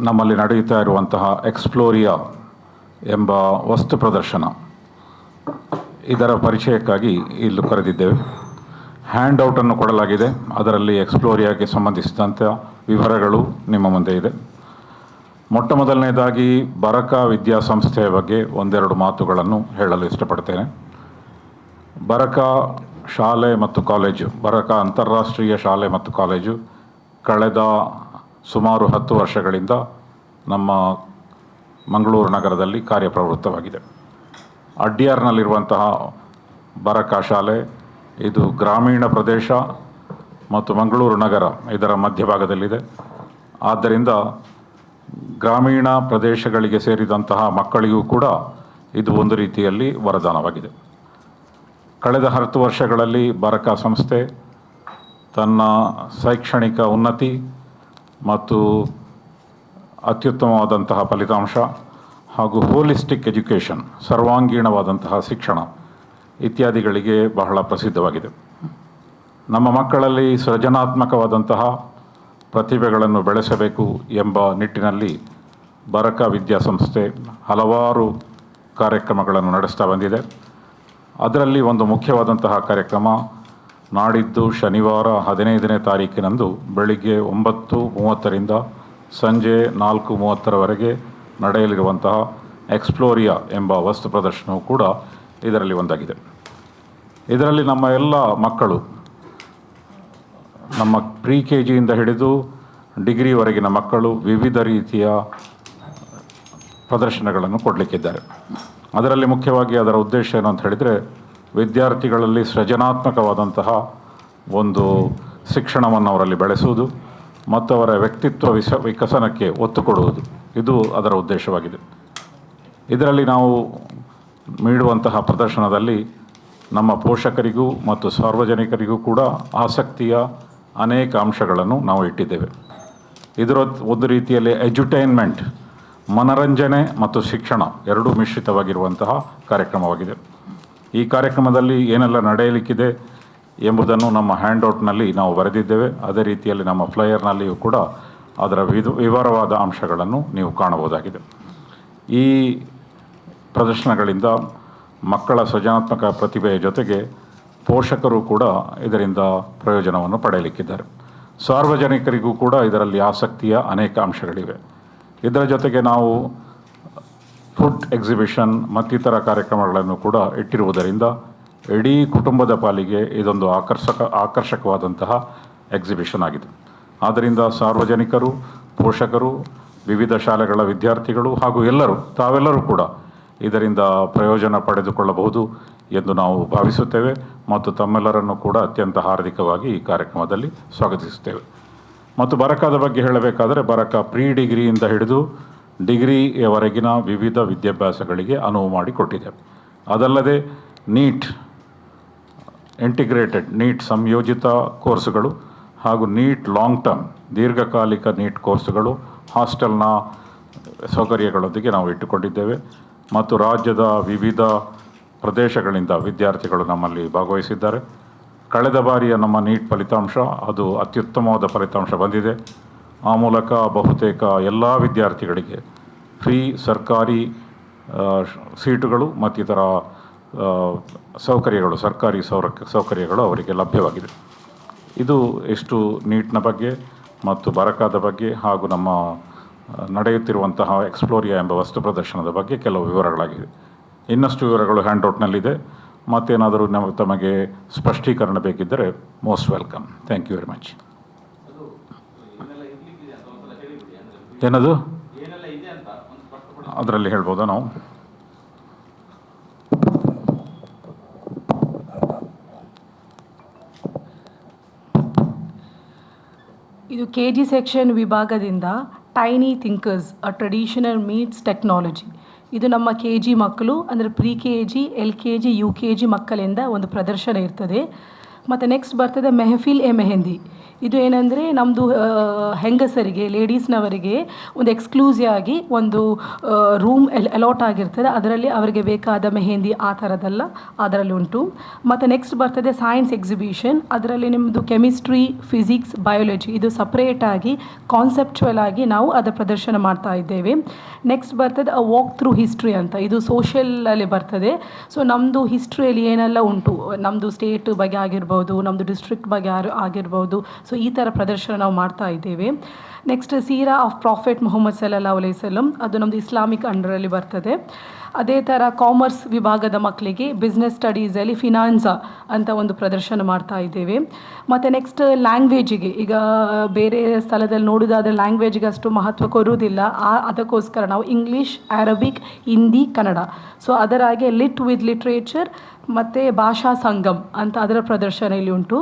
ನಮ್ಮಲ್ಲಿ ನಡೆಯುತ್ತಾ ಇರುವಂತಹ ಎಕ್ಸ್ಪ್ಲೋರಿಯಾ ಎಂಬ ವಸ್ತು ಪ್ರದರ್ಶನ. ಇದರ ಪರಿಚಯಕ್ಕಾಗಿ ಇಲ್ಲಿ ಕರೆದಿದ್ದೇವೆ. ಹ್ಯಾಂಡ್ ಔಟನ್ನು ಕೊಡಲಾಗಿದೆ. ಅದರಲ್ಲಿ ಎಕ್ಸ್ಪ್ಲೋರಿಯಾಗೆ ಸಂಬಂಧಿಸಿದಂಥ ವಿವರಗಳು ನಿಮ್ಮ ಮುಂದೆ ಇದೆ. ಮೊಟ್ಟ ಮೊದಲನೇದಾಗಿ ಬರಕ ವಿದ್ಯಾಸಂಸ್ಥೆಯ ಬಗ್ಗೆ ಒಂದೆರಡು ಮಾತುಗಳನ್ನು ಹೇಳಲು ಇಷ್ಟಪಡ್ತೇನೆ. ಬರಕ ಶಾಲೆ ಮತ್ತು ಕಾಲೇಜು, ಬರಕ ಅಂತಾರಾಷ್ಟ್ರೀಯ ಶಾಲೆ ಮತ್ತು ಕಾಲೇಜು, ಕಳೆದ ಸುಮಾರು ಹತ್ತು ವರ್ಷಗಳಿಂದ ನಮ್ಮ ಮಂಗಳೂರು ನಗರದಲ್ಲಿ ಕಾರ್ಯಪ್ರವೃತ್ತವಾಗಿದೆ. ಅಡ್ಯಾರ್ನಲ್ಲಿರುವಂತಹ ಬರಕ ಶಾಲೆ, ಇದು ಗ್ರಾಮೀಣ ಪ್ರದೇಶ ಮತ್ತು ಮಂಗಳೂರು ನಗರ ಇದರ ಮಧ್ಯಭಾಗದಲ್ಲಿದೆ. ಆದ್ದರಿಂದ ಗ್ರಾಮೀಣ ಪ್ರದೇಶಗಳಿಗೆ ಸೇರಿದಂತಹ ಮಕ್ಕಳಿಗೂ ಕೂಡ ಇದು ಒಂದು ರೀತಿಯಲ್ಲಿ ವರದಾನವಾಗಿದೆ. ಕಳೆದ ಹತ್ತು ವರ್ಷಗಳಲ್ಲಿ ಬರಕ ಸಂಸ್ಥೆ ತನ್ನ ಶೈಕ್ಷಣಿಕ ಉನ್ನತಿ ಮತ್ತು ಅತ್ಯುತ್ತಮವಾದಂತಹ ಫಲಿತಾಂಶ ಹಾಗೂ ಹೋಲಿಸ್ಟಿಕ್ ಎಜುಕೇಷನ್ ಸರ್ವಾಂಗೀಣವಾದಂತಹ ಶಿಕ್ಷಣ ಇತ್ಯಾದಿಗಳಿಗೆ ಬಹಳ ಪ್ರಸಿದ್ಧವಾಗಿದೆ. ನಮ್ಮ ಮಕ್ಕಳಲ್ಲಿ ಸೃಜನಾತ್ಮಕವಾದಂತಹ ಪ್ರತಿಭೆಗಳನ್ನು ಬೆಳೆಸಬೇಕು ಎಂಬ ನಿಟ್ಟಿನಲ್ಲಿ ಬರಕ ವಿದ್ಯಾಸಂಸ್ಥೆ ಹಲವಾರು ಕಾರ್ಯಕ್ರಮಗಳನ್ನು ನಡೆಸ್ತಾ ಬಂದಿದೆ. ಅದರಲ್ಲಿ ಒಂದು ಮುಖ್ಯವಾದಂತಹ ಕಾರ್ಯಕ್ರಮ ನಾಡಿದ್ದು ಶನಿವಾರ ಹದಿನೈದನೇ ತಾರೀಕಿನಂದು ಬೆಳಿಗ್ಗೆ ಒಂಬತ್ತು ಮೂವತ್ತರಿಂದ ಸಂಜೆ ನಾಲ್ಕು ಮೂವತ್ತರವರೆಗೆ ನಡೆಯಲಿರುವಂತಹ ಎಕ್ಸ್ಪ್ಲೋರಿಯಾ ಎಂಬ ವಸ್ತು ಪ್ರದರ್ಶನವು ಕೂಡ ಇದರಲ್ಲಿ ಒಂದಾಗಿದೆ. ಇದರಲ್ಲಿ ನಮ್ಮ ಎಲ್ಲ ಮಕ್ಕಳು ನಮ್ಮ ಪ್ರಿ ಕೆ ಜಿಯಿಂದ ಹಿಡಿದು ಡಿಗ್ರಿವರೆಗಿನ ಮಕ್ಕಳು ವಿವಿಧ ರೀತಿಯ ಪ್ರದರ್ಶನಗಳನ್ನು ಕೊಡಲಿಕ್ಕಿದ್ದಾರೆ. ಅದರಲ್ಲಿ ಮುಖ್ಯವಾಗಿ ಅದರ ಉದ್ದೇಶ ಏನು ಅಂತ ಹೇಳಿದರೆ ವಿದ್ಯಾರ್ಥಿಗಳಲ್ಲಿ ಸೃಜನಾತ್ಮಕವಾದಂತಹ ಒಂದು ಶಿಕ್ಷಣವನ್ನು ಅವರಲ್ಲಿ ಬೆಳೆಸುವುದು ಮತ್ತು ಅವರ ವ್ಯಕ್ತಿತ್ವ ವಿಸ, ವಿಕಸನಕ್ಕೆ ಒತ್ತು ಕೊಡುವುದು. ಇದು ಅದರ ಉದ್ದೇಶವಾಗಿದೆ. ಇದರಲ್ಲಿ ನಾವು ನೀಡುವಂತಹ ಪ್ರದರ್ಶನದಲ್ಲಿ ನಮ್ಮ ಪೋಷಕರಿಗೂ ಮತ್ತು ಸಾರ್ವಜನಿಕರಿಗೂ ಕೂಡ ಆಸಕ್ತಿಯ ಅನೇಕ ಅಂಶಗಳನ್ನು ನಾವು ಇಟ್ಟಿದ್ದೇವೆ. ಇದರ ಒಂದು ರೀತಿಯಲ್ಲಿ ಎಜುಟೈನ್ಮೆಂಟ್, ಮನರಂಜನೆ ಮತ್ತು ಶಿಕ್ಷಣ ಎರಡೂ ಮಿಶ್ರಿತವಾಗಿರುವಂತಹ ಕಾರ್ಯಕ್ರಮವಾಗಿದೆ. ಈ ಕಾರ್ಯಕ್ರಮದಲ್ಲಿ ಏನೆಲ್ಲ ನಡೆಯಲಿಕ್ಕಿದೆ ಎಂಬುದನ್ನು ನಮ್ಮ ಹ್ಯಾಂಡ್ಔಟ್ನಲ್ಲಿ ನಾವು ಬರೆದಿದ್ದೇವೆ. ಅದೇ ರೀತಿಯಲ್ಲಿ ನಮ್ಮ ಫ್ಲೈಯರ್ನಲ್ಲಿಯೂ ಕೂಡ ಅದರ ವಿಧ, ವಿವರವಾದ ಅಂಶಗಳನ್ನು ನೀವು ಕಾಣಬಹುದಾಗಿದೆ. ಈ ಪ್ರದರ್ಶನಗಳಿಂದ ಮಕ್ಕಳ ಸೃಜನಾತ್ಮಕ ಪ್ರತಿಭೆಯ ಜೊತೆಗೆ ಪೋಷಕರು ಕೂಡ ಇದರಿಂದ ಪ್ರಯೋಜನವನ್ನು ಪಡೆಯಲಿಕ್ಕಿದ್ದಾರೆ. ಸಾರ್ವಜನಿಕರಿಗೂ ಕೂಡ ಇದರಲ್ಲಿ ಆಸಕ್ತಿಯ ಅನೇಕ ಅಂಶಗಳಿವೆ. ಇದರ ಜೊತೆಗೆ ನಾವು ಫುಡ್ ಎಕ್ಸಿಬಿಷನ್ ಮತ್ತಿತರ ಕಾರ್ಯಕ್ರಮಗಳನ್ನು ಕೂಡ ಇಟ್ಟಿರುವುದರಿಂದ ಇಡೀ ಕುಟುಂಬದ ಪಾಲಿಗೆ ಇದೊಂದು ಆಕರ್ಷಕ, ಆಕರ್ಷಕವಾದಂತಹ ಎಕ್ಸಿಬಿಷನ್ ಆಗಿದೆ. ಆದ್ದರಿಂದ ಸಾರ್ವಜನಿಕರು, ಪೋಷಕರು, ವಿವಿಧ ಶಾಲೆಗಳ ವಿದ್ಯಾರ್ಥಿಗಳು ಹಾಗೂ ಎಲ್ಲರೂ, ತಾವೆಲ್ಲರೂ ಕೂಡ ಇದರಿಂದ ಪ್ರಯೋಜನ ಪಡೆದುಕೊಳ್ಳಬಹುದು ಎಂದು ನಾವು ಭಾವಿಸುತ್ತೇವೆ ಮತ್ತು ತಮ್ಮೆಲ್ಲರನ್ನು ಕೂಡ ಅತ್ಯಂತ ಹಾರ್ದಿಕವಾಗಿ ಈ ಕಾರ್ಯಕ್ರಮದಲ್ಲಿ ಸ್ವಾಗತಿಸುತ್ತೇವೆ. ಮತ್ತು ಬರಕಾದ ಬಗ್ಗೆ ಹೇಳಬೇಕಾದರೆ ಬರಕ ಪ್ರೀ ಡಿಗ್ರಿಯಿಂದ ಹಿಡಿದು ಡಿಗ್ರಿಯವರೆಗಿನ ವಿವಿಧ ವಿದ್ಯಾಭ್ಯಾಸಗಳಿಗೆ ಅನುವು ಮಾಡಿಕೊಟ್ಟಿದೆ. ಅದಲ್ಲದೆ ನೀಟ್ ಇಂಟಿಗ್ರೇಟೆಡ್ ನೀಟ್ ಸಂಯೋಜಿತ ಕೋರ್ಸುಗಳು ಹಾಗೂ ನೀಟ್ ಲಾಂಗ್ ಟರ್ಮ್ ದೀರ್ಘಕಾಲಿಕ ನೀಟ್ ಕೋರ್ಸುಗಳು ಹಾಸ್ಟೆಲ್ನ ಸೌಕರ್ಯಗಳೊಂದಿಗೆ ನಾವು ಇಟ್ಟುಕೊಂಡಿದ್ದೇವೆ. ಮತ್ತು ರಾಜ್ಯದ ವಿವಿಧ ಪ್ರದೇಶಗಳಿಂದ ವಿದ್ಯಾರ್ಥಿಗಳು ನಮ್ಮಲ್ಲಿ ಭಾಗವಹಿಸಿದ್ದಾರೆ. ಕಳೆದ ಬಾರಿಯ ನಮ್ಮ ನೀಟ್ ಫಲಿತಾಂಶ ಅದು ಅತ್ಯುತ್ತಮವಾದ ಫಲಿತಾಂಶ ಬಂದಿದೆ. ಆ ಮೂಲಕ ಬಹುತೇಕ ಎಲ್ಲ ವಿದ್ಯಾರ್ಥಿಗಳಿಗೆ ಫ್ರೀ ಸರ್ಕಾರಿ ಸೀಟುಗಳು ಮತ್ತಿತರ ಸೌಕರ್ಯಗಳು, ಸರ್ಕಾರಿ ಸೌರ ಸೌಕರ್ಯಗಳು ಅವರಿಗೆ ಲಭ್ಯವಾಗಿದೆ. ಇದು ಎಷ್ಟು ನೀಟ್ನ ಬಗ್ಗೆ ಮತ್ತು ಬರಕಾದ ಬಗ್ಗೆ ಹಾಗೂ ನಮ್ಮ ನಡೆಯುತ್ತಿರುವಂತಹ ಎಕ್ಸ್ಪ್ಲೋರಿಯಾ ಎಂಬ ವಸ್ತು ಪ್ರದರ್ಶನದ ಬಗ್ಗೆ ಕೆಲವು ವಿವರಗಳಾಗಿದೆ ಇನ್ನಷ್ಟು ವಿವರಗಳು ಹ್ಯಾಂಡ್ಔಟ್ನಲ್ಲಿದೆ. ಮತ್ತೇನಾದರೂ ನಮ್ಮ ತಮಗೆ ಸ್ಪಷ್ಟೀಕರಣ ಬೇಕಿದ್ದರೆ most welcome. Thank you very much ಏನದು? ಅದರಲ್ಲಿ ಹೇಳ್ಬೋದಾ ನಾವು? ಇದು ಕೆ ಜಿ ಸೆಕ್ಷನ್ ವಿಭಾಗದಿಂದ tiny thinkers a traditional meets technology ಇದು ನಮ್ಮ ಕೆ ಜಿ ಮಕ್ಕಳು ಅಂದರೆ pre K G L K G U K G ಮಕ್ಕಳಿಂದ ಒಂದು ಪ್ರದರ್ಶನ ಇರ್ತದೆ. ಮತ್ತು ನೆಕ್ಸ್ಟ್ ಬರ್ತದೆ ಮೆಹಫಿಲ್ ಎ ಮೆಹಂದಿ. ಇದು ಏನಂದರೆ ನಮ್ಮದು ಹೆಂಗಸರಿಗೆ, ಲೇಡೀಸ್ನವರಿಗೆ ಒಂದು ಎಕ್ಸ್ಕ್ಲೂಸಿವ್ ಆಗಿ ಒಂದು ರೂಮ್ ಅಲಾಟ್ ಆಗಿರ್ತದೆ. ಅದರಲ್ಲಿ ಅವರಿಗೆ ಬೇಕಾದ ಮೆಹೆಂದಿ ಆ ಥರದ್ದೆಲ್ಲ ಅದರಲ್ಲಿ ಉಂಟು. ಮತ್ತು ನೆಕ್ಸ್ಟ್ ಬರ್ತದೆ ಸೈನ್ಸ್ ಎಕ್ಸಿಬಿಷನ್ ಅದರಲ್ಲಿ ನಿಮ್ಮದು ಕೆಮಿಸ್ಟ್ರಿ ಫಿಸಿಕ್ಸ್ ಬಯೋಲಜಿ ಇದು ಸಪ್ರೇಟಾಗಿ ಕಾನ್ಸೆಪ್ಚುವಲ್ ಆಗಿ ನಾವು ಅದರ ಪ್ರದರ್ಶನ ಮಾಡ್ತಾ ಇದ್ದೇವೆ. ನೆಕ್ಸ್ಟ್ ಬರ್ತದೆ ಅ ವಾಕ್ ಥ್ರೂ ಹಿಸ್ಟ್ರಿ ಅಂತ. ಇದು ಸೋಷಿಯಲಲ್ಲಿ ಬರ್ತದೆ. ಸೊ ನಮ್ಮದು ಹಿಸ್ಟ್ರಿಯಲ್ಲಿ ಏನೆಲ್ಲ ಉಂಟು? ನಮ್ಮದು ಸ್ಟೇಟ್ ಬಗ್ಗೆ ಆಗಿರ್ಬೋದು ನಮ್ಮದು ಡಿಸ್ಟ್ರಿಕ್ಟ್ ಬಗ್ಗೆ ಆಗಿರ್ಬೋದು ಸೊ ಈ ಥರ ಪ್ರದರ್ಶನ ನಾವು ಮಾಡ್ತಾ ಇದ್ದೇವೆ. ನೆಕ್ಸ್ಟ್ ಸೀರಾ ಆಫ್ ಪ್ರಾಫೆಟ್ ಮೊಹಮ್ಮದ್ ಸಲ್ಲಾ ಅಲೈಸಲ್ಲಂ ಅದು ನಮ್ಮದು ಇಸ್ಲಾಮಿಕ್ ಅಂಡರಲ್ಲಿ ಬರ್ತದೆ. ಅದೇ ಥರ ಕಾಮರ್ಸ್ ವಿಭಾಗದ ಮಕ್ಕಳಿಗೆ ಬಿಸ್ನೆಸ್ ಸ್ಟಡೀಸಲ್ಲಿ ಫಿನಾನ್ಸಾ ಅಂತ ಒಂದು ಪ್ರದರ್ಶನ ಮಾಡ್ತಾ ಇದ್ದೇವೆ. ಮತ್ತು ನೆಕ್ಸ್ಟ್ ಲ್ಯಾಂಗ್ವೇಜಿಗೆ ಈಗ ಬೇರೆ ಸ್ಥಳದಲ್ಲಿ ನೋಡೋದಾದರೆ ಲ್ಯಾಂಗ್ವೇಜ್ಗೆ ಅಷ್ಟು ಮಹತ್ವ ಕೊರೋದಿಲ್ಲ ಆ, ಅದಕ್ಕೋಸ್ಕರ ನಾವು English Arabic Hindi Kannada so ಅದರ ಹಾಗೆ ಲಿಟ್ ವಿತ್ ಲಿಟ್ರೇಚರ್ ಮತ್ತು ಭಾಷಾ ಸಂಗಮ್ ಅಂತ ಅದರ ಪ್ರದರ್ಶನ ಇಲ್ಲಿ ಉಂಟು.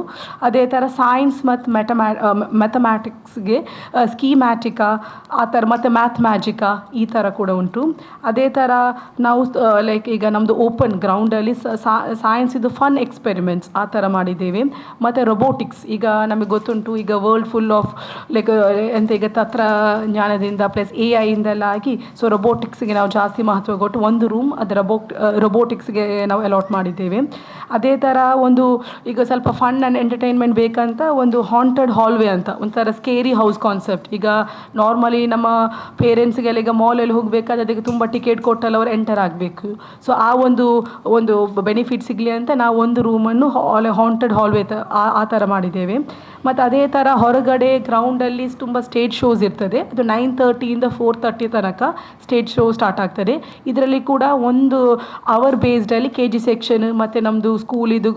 ಅದೇ ಥರ ಸೈನ್ಸ್ ಮತ್ತು ಮೆಟಮ್ಯಾ ಮೆಥಮ್ಯಾಟಿಕ್ಸ್ಗೆ ಸ್ಕೀಮ್ಯಾಟಿಕಾ ಆ ಥರ ಮತ್ತು ಮ್ಯಾಥ್ ಮ್ಯಾಜಿಕಾ ಈ ಥರ ಕೂಡ ಉಂಟು. ಅದೇ ಥರ ನಾವು ಲೈಕ್ ಈಗ ನಮ್ಮದು ಓಪನ್ ಗ್ರೌಂಡಲ್ಲಿ ಸೈನ್ಸ್ ಇದು ಫನ್ ಎಕ್ಸ್ಪೆರಿಮೆಂಟ್ಸ್ ಆ ಥರ ಮಾಡಿದ್ದೇವೆ. ಮತ್ತು ರೊಬೋಟಿಕ್ಸ್ ಈಗ ನಮಗೆ ಗೊತ್ತುಂಟು, ಈಗ ವರ್ಲ್ಡ್ ಫುಲ್ ಆಫ್ ಲೈಕ್ ಎಂತ ಈಗ ತಂತ್ರಜ್ಞಾನದಿಂದ ಪ್ಲಸ್ ಎ ಐಯಿಂದೆಲ್ಲ ಆಗಿ ಸೊ ರೊಬೋಟಿಕ್ಸ್ಗೆ ನಾವು ಜಾಸ್ತಿ ಮಹತ್ವ ಕೊಟ್ಟು ಒಂದು ರೂಮ್ ಅದು ರೊಬೋಟ್ ರೊಬೋಟಿಕ್ಸ್ಗೆ ನಾವು ಅಲಾಟ್ ಮಾಡಿದ್ದೇವೆ. দেবে। ಅದೇ ಥರ ಒಂದು ಈಗ ಸ್ವಲ್ಪ ಫನ್ ಆ್ಯಂಡ್ ಎಂಟರ್ಟೈನ್ಮೆಂಟ್ ಬೇಕಂತ ಒಂದು ಹಾಂಟೆಡ್ ಹಾಲ್ವೇ ಅಂತ, ಒಂಥರ ಸ್ಕೇರಿ ಹೌಸ್ ಕಾನ್ಸೆಪ್ಟ್ ಈಗ ನಾರ್ಮಲಿ ನಮ್ಮ ಪೇರೆಂಟ್ಸ್ಗೆಲ್ಲ ಈಗ ಮಾಲಲ್ಲಿ ಹೋಗಬೇಕಾದ್ರೆ ಅದಕ್ಕೆ ತುಂಬ ಟಿಕೆಟ್ ಕೊಟ್ಟಲ್ಲಿ ಅವ್ರು ಎಂಟರ್ ಆಗಬೇಕು. ಸೊ ಆ ಒಂದು ಒಂದು ಬೆನಿಫಿಟ್ ಸಿಗಲಿ ಅಂತ ನಾವು ಒಂದು ರೂಮನ್ನು ಹಾಲ್ ಹಾಂಟೆಡ್ ಹಾಲ್ವೇ ತ, ಆ ಥರ ಮಾಡಿದ್ದೇವೆ. ಮತ್ತು ಅದೇ ಥರ ಹೊರಗಡೆ ಗ್ರೌಂಡಲ್ಲಿ ತುಂಬ ಸ್ಟೇಜ್ ಶೋಸ್ ಇರ್ತದೆ. ಅದು ನೈನ್ ತರ್ಟಿಯಿಂದ ಫೋರ್ ತರ್ಟಿ ತನಕ ಸ್ಟೇಜ್ ಶೋ ಸ್ಟಾರ್ಟ್ ಆಗ್ತದೆ. ಇದರಲ್ಲಿ ಕೂಡ ಒಂದು ಅವರ್ ಬೇಸ್ಡಲ್ಲಿ ಕೆ ಜಿ ಸೆಕ್ಷನ್ ಮತ್ತು ನಮ್ಮದು ಸ್ಕೂಲಿದು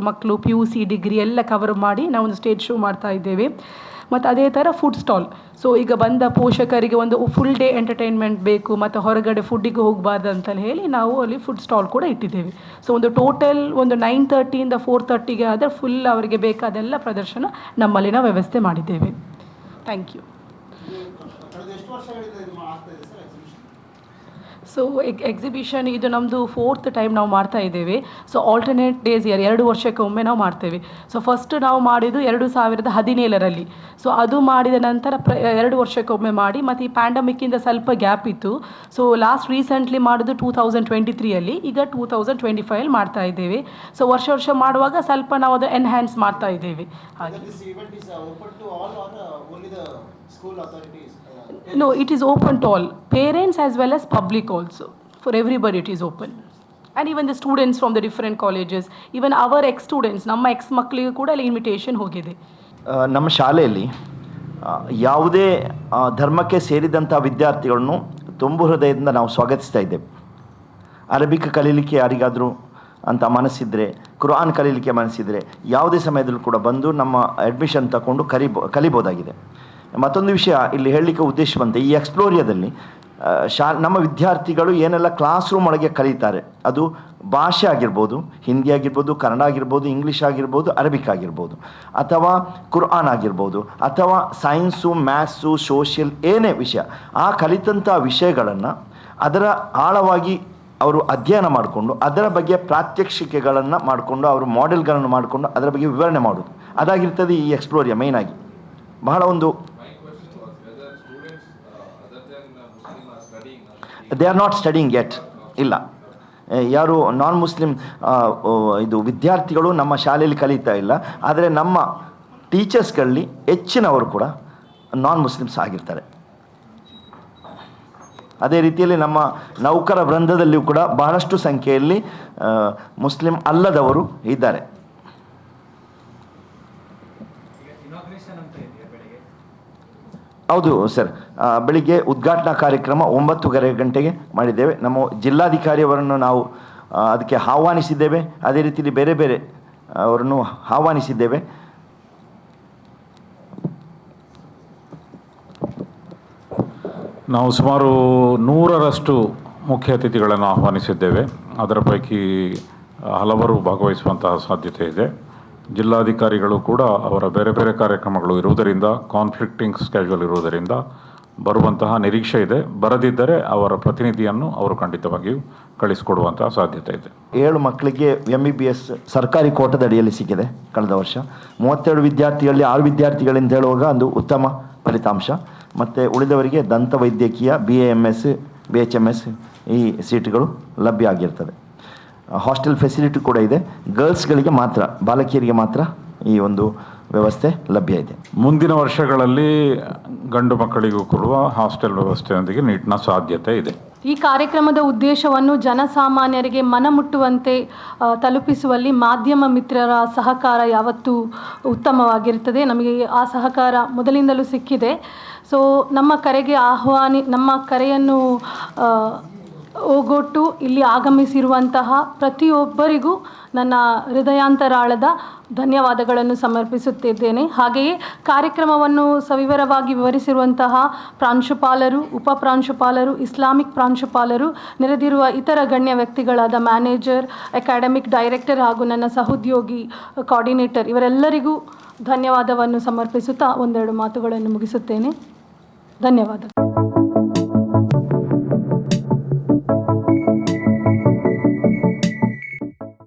ಮಕ್ಕಳು ಪಿ ಯು ಸಿ ಡಿಗ್ರಿ ಎಲ್ಲ ಕವರ್ ಮಾಡಿ ನಾವು ಒಂದು ಸ್ಟೇಜ್ ಶೋ ಮಾಡ್ತಾ ಇದ್ದೇವೆ. ಮತ್ತು ಅದೇ ಥರ ಫುಡ್ ಸ್ಟಾಲ್ ಸೊ ಈಗ ಬಂದ ಪೋಷಕರಿಗೆ ಒಂದು ಫುಲ್ ಡೇ ಎಂಟರ್ಟೈನ್ಮೆಂಟ್ ಬೇಕು, ಮತ್ತು ಹೊರಗಡೆ ಫುಡ್ಡಿಗೆ ಹೋಗಬಾರ್ದು ಅಂತ ಹೇಳಿ ನಾವು ಅಲ್ಲಿ ಫುಡ್ ಸ್ಟಾಲ್ ಕೂಡ ಇಟ್ಟಿದ್ದೇವೆ. ಸೊ ಒಂದು ಟೋಟಲ್ ಒಂದು ನೈನ್ ತರ್ಟಿಯಿಂದ ಫೋರ್ ತರ್ಟಿಗೆ ಆದರೆ ಫುಲ್ ಅವರಿಗೆ ಬೇಕಾದೆಲ್ಲ ಪ್ರದರ್ಶನ ನಮ್ಮಲ್ಲಿ ನಾವು ವ್ಯವಸ್ಥೆ ಮಾಡಿದ್ದೇವೆ. ಥ್ಯಾಂಕ್ ಯು ಕಳೆದ ಎಷ್ಟು ವರ್ಷಗಳಿಂದ ಇದು ಮಾ- ಆಗ್ತಾ ಇದೆ ಸರ್ ಎಕ್ಸಿಬಿಷನ್ ಸೊ ಎಕ್ಸಿಬಿಷನ್ ಇದು ನಮ್ಮದು ಫೋರ್ತ್ ಟೈಮ್ ನಾವು ಮಾಡ್ತಾ ಇದ್ದೇವೆ. ಸೊ ಆಲ್ಟರ್ನೇಟ್ ಡೇಸ್ ಇಯರ್ ಎರಡು ವರ್ಷಕ್ಕೆ ಒಮ್ಮೆ ನಾವು ಮಾಡ್ತೇವೆ. ಸೊ ಫಸ್ಟ್ ನಾವು ಮಾಡಿದ್ದು ಎರಡು ಸಾವಿರದ ಹದಿನೇಳರಲ್ಲಿ. ಸೊ ಅದು ಮಾಡಿದ ನಂತರ ಪ್ರ, ಎರಡು ವರ್ಷಕ್ಕೊಮ್ಮೆ ಮಾಡಿ, ಮತ್ತು ಈ ಪ್ಯಾಂಡಮಿಕ್ಕಿಂದ ಸ್ವಲ್ಪ ಗ್ಯಾಪ್ ಇತ್ತು. ಸೊ ಲಾಸ್ಟ್ ರೀಸೆಂಟ್ಲಿ ಮಾಡಿದ್ದು ಟೂ ತೌಸಂಡ್ ಟ್ವೆಂಟಿ ತ್ರೀಯಲ್ಲಿ ಈಗ ಟೂ ತೌಸಂಡ್ ಟ್ವೆಂಟಿ ಫೈವಲ್ಲಿ ಮಾಡ್ತಾ ಇದ್ದೇವೆ. ಸೊ ವರ್ಷ ವರ್ಷ ಮಾಡುವಾಗ ಸ್ವಲ್ಪ ನಾವು ಅದು ಎನ್ಹ್ಯಾನ್ಸ್ ಮಾಡ್ತಾ ಇದ್ದೇವೆ. ಹಾಗೆ. The school authorities No, it is open to all, parents as well as public also. For everybody it is open. And even the students from the different colleges, even our ex-students, ನಮ್ಮ ex ಮಕ್ಕಳಿಗೂ ಕೂಡ ಅಲ್ಲಿ invitation ಹೋಗಿದೆ ನಮ್ಮ ಶಾಲೆಯಲ್ಲಿ ಯಾವುದೇ ಧರ್ಮಕ್ಕೆ ಸೇರಿದಂಥ ವಿದ್ಯಾರ್ಥಿಗಳನ್ನು ತುಂಬು ಹೃದಯದಿಂದ ನಾವು ಸ್ವಾಗತಿಸ್ತಾ ಇದ್ದೇವೆ ಅರಬಿಕ್ ಕಲೀಲಿಕ್ಕೆ ಯಾರಿಗಾದರೂ ಅಂತ ಮನಸ್ಸಿದ್ರೆ ಕುರಾನ್ ಕಲೀಲಿಕ್ಕೆ ಮನಸ್ಸಿದ್ರೆ ಯಾವುದೇ ಸಮಯದಲ್ಲೂ ಕೂಡ ಬಂದು ನಮ್ಮ ಅಡ್ಮಿಷನ್ ತಗೊಂಡು ಕರಿಬೋ ಕಲಿಬೋದಾಗಿದೆ ಮತ್ತೊಂದು ವಿಷಯ ಇಲ್ಲಿ ಹೇಳಲಿಕ್ಕೆ ಉದ್ದೇಶ ಬಂತೆ ಈ ಎಕ್ಸ್ಪ್ಲೋರಿಯಾದಲ್ಲಿ ಶಾ, ನಮ್ಮ ವಿದ್ಯಾರ್ಥಿಗಳು ಏನೆಲ್ಲ ಕ್ಲಾಸ್ ರೂಮ್ ಒಳಗೆ ಕಲಿತಾರೆ, ಅದು ಭಾಷೆ ಆಗಿರ್ಬೋದು, ಹಿಂದಿ ಆಗಿರ್ಬೋದು, ಕನ್ನಡ ಆಗಿರ್ಬೋದು, ಇಂಗ್ಲೀಷ್ ಆಗಿರ್ಬೋದು, ಅರಬಿಕ್ ಆಗಿರ್ಬೋದು, ಅಥವಾ ಕುರ್ಆನ್ ಆಗಿರ್ಬೋದು, ಅಥವಾ ಸೈನ್ಸು, ಮ್ಯಾಥ್ಸು, ಸೋಷಿಯಲ್, ಏನೇ ವಿಷಯ, ಆ ಕಲಿತಂಥ ವಿಷಯಗಳನ್ನು ಅದರ ಆಳವಾಗಿ ಅವರು ಅಧ್ಯಯನ ಮಾಡಿಕೊಂಡು, ಅದರ ಬಗ್ಗೆ ಪ್ರಾತ್ಯಕ್ಷಿಕೆಗಳನ್ನು ಮಾಡಿಕೊಂಡು, ಅವರು ಮಾಡೆಲ್ಗಳನ್ನು ಮಾಡಿಕೊಂಡು, ಅದರ ಬಗ್ಗೆ ವಿವರಣೆ ಮಾಡೋದು. ಅದಾಗಿರ್ತದೆ ಈ ಎಕ್ಸ್ಪ್ಲೋರಿಯ ಮೇಯ್ನಾಗಿ ಬಹಳ ಒಂದು they are not studying get ಇಲ್ಲ. ಯಾರು ನಾನ್ ಮುಸ್ಲಿಂ ಇದು ವಿದ್ಯಾರ್ಥಿಗಳು ನಮ್ಮ ಶಾಲೆಯಲ್ಲಿ ಕಲಿತಾ ಇಲ್ಲ. ಆದರೆ ನಮ್ಮ ಟೀಚರ್ಸ್ಗಳಲ್ಲಿ ಹೆಚ್ಚಿನವರು ಕೂಡ ನಾನ್ ಮುಸ್ಲಿಮ್ಸ್ ಆಗಿರ್ತಾರೆ. ಅದೇ ರೀತಿಯಲ್ಲಿ ನಮ್ಮ ನೌಕರ ವೃಂದದಲ್ಲಿಯೂ ಕೂಡ ಬಹಳಷ್ಟು ಸಂಖ್ಯೆಯಲ್ಲಿ ಮುಸ್ಲಿಂ ಅಲ್ಲದವರು ಇದ್ದಾರೆ. ಹೌದು ಸರ್. ಬೆಳಿಗ್ಗೆ ಉದ್ಘಾಟನಾ ಕಾರ್ಯಕ್ರಮ ಒಂಬತ್ತುವರೆ ಗಂಟೆಗೆ ಮಾಡಿದ್ದೇವೆ. ನಮ್ಮ ಜಿಲ್ಲಾಧಿಕಾರಿಯವರನ್ನು ನಾವು ಅದಕ್ಕೆ ಆಹ್ವಾನಿಸಿದ್ದೇವೆ. ಅದೇ ರೀತಿಯಲ್ಲಿ ಬೇರೆ ಬೇರೆ ಅವರನ್ನು ಆಹ್ವಾನಿಸಿದ್ದೇವೆ. ನಾವು ಸುಮಾರು ನೂರರಷ್ಟು ಮುಖ್ಯ ಅತಿಥಿಗಳನ್ನು ಆಹ್ವಾನಿಸಿದ್ದೇವೆ. ಅದರ ಪೈಕಿ ಹಲವರು ಭಾಗವಹಿಸುವಂತಹ ಸಾಧ್ಯತೆ ಇದೆ. ಜಿಲ್ಲಾಧಿಕಾರಿಗಳು ಕೂಡ ಅವರ ಬೇರೆ ಬೇರೆ ಕಾರ್ಯಕ್ರಮಗಳು ಇರುವುದರಿಂದ ಕಾನ್ಫ್ಲಿಕ್ಟಿಂಗ್ ಸ್ಕೆಡ್ಯೂಲ್ ಇರುವುದರಿಂದ ಬರುವಂತಹ ನಿರೀಕ್ಷೆ ಇದೆ. ಬರದಿದ್ದರೆ ಅವರ ಪ್ರತಿನಿಧಿಯನ್ನು ಅವರು ಖಂಡಿತವಾಗಿಯೂ ಕಳಿಸಿಕೊಡುವಂತಹ ಸಾಧ್ಯತೆ ಇದೆ. ಏಳು ಮಕ್ಕಳಿಗೆ ಎಂ ಬಿ ಬಿ ಎಸ್ ಸರ್ಕಾರಿ ಕೋಟದ ಅಡಿಯಲ್ಲಿ ಸಿಕ್ಕಿದೆ ಕಳೆದ ವರ್ಷ. ಮೂವತ್ತೆರಡು ವಿದ್ಯಾರ್ಥಿಗಳಲ್ಲಿ ಆರು ವಿದ್ಯಾರ್ಥಿಗಳಿಂದ ಹೇಳುವಾಗ ಒಂದು ಉತ್ತಮ ಫಲಿತಾಂಶ. ಮತ್ತು ಉಳಿದವರಿಗೆ ದಂತ ವೈದ್ಯಕೀಯ B A M S B H M S ಈ ಸೀಟ್ಗಳು ಲಭ್ಯ ಆಗಿರ್ತದೆ. ಹಾಸ್ಟೆಲ್ ಫೆಸಿಲಿಟಿ ಕೂಡ ಇದೆ. ಗರ್ಲ್ಸ್ಗಳಿಗೆ ಮಾತ್ರ ಬಾಲಕಿಯರಿಗೆ ಮಾತ್ರ ಈ ಒಂದು ವ್ಯವಸ್ಥೆ ಲಭ್ಯ ಇದೆ. ಮುಂದಿನ ವರ್ಷಗಳಲ್ಲಿ ಗಂಡು ಮಕ್ಕಳಿಗೂ ಕೊಡುವ ಹಾಸ್ಟೆಲ್ ವ್ಯವಸ್ಥೆಯೊಂದಿಗೆ ನೀಟ್ನ ಸಾಧ್ಯತೆ ಇದೆ. ಈ ಕಾರ್ಯಕ್ರಮದ ಉದ್ದೇಶವನ್ನು ಜನಸಾಮಾನ್ಯರಿಗೆ ಮನಮುಟ್ಟುವಂತೆ ಮುಟ್ಟುವಂತೆ ತಲುಪಿಸುವಲ್ಲಿ ಮಾಧ್ಯಮ ಮಿತ್ರರ ಸಹಕಾರ ಯಾವತ್ತೂ ಉತ್ತಮವಾಗಿರುತ್ತದೆ. ನಮಗೆ ಆ ಸಹಕಾರ ಮೊದಲಿಂದಲೂ ಸಿಕ್ಕಿದೆ. ಸೊ ನಮ್ಮ ಕರೆಗೆ ಆಹ್ವಾನಿ ನಮ್ಮ ಕರೆಯನ್ನು ಓಗೊಟ್ಟು ಇಲ್ಲಿ ಆಗಮಿಸಿರುವಂತಹ ಪ್ರತಿಯೊಬ್ಬರಿಗೂ ನನ್ನ ಹೃದಯಾಂತರಾಳದ ಧನ್ಯವಾದಗಳನ್ನು ಸಮರ್ಪಿಸುತ್ತಿದ್ದೇನೆ. ಹಾಗೆಯೇ ಕಾರ್ಯಕ್ರಮವನ್ನು ಸವಿವರವಾಗಿ ವಿವರಿಸಿರುವಂತಹ ಪ್ರಾಂಶುಪಾಲರು, ಉಪ ಪ್ರಾಂಶುಪಾಲರು, ಇಸ್ಲಾಮಿಕ್ ಪ್ರಾಂಶುಪಾಲರು, ನೆರೆದಿರುವ ಇತರ ಗಣ್ಯ ವ್ಯಕ್ತಿಗಳಾದ ಮ್ಯಾನೇಜರ್, ಅಕಾಡೆಮಿಕ್ ಡೈರೆಕ್ಟರ್ ಹಾಗೂ ನನ್ನ ಸಹೋದ್ಯೋಗಿ ಕೋಆರ್ಡಿನೇಟರ್ ಇವರೆಲ್ಲರಿಗೂ ಧನ್ಯವಾದವನ್ನು ಸಮರ್ಪಿಸುತ್ತಾ ಒಂದೆರಡು ಮಾತುಗಳನ್ನು ಮುಗಿಸುತ್ತೇನೆ. ಧನ್ಯವಾದ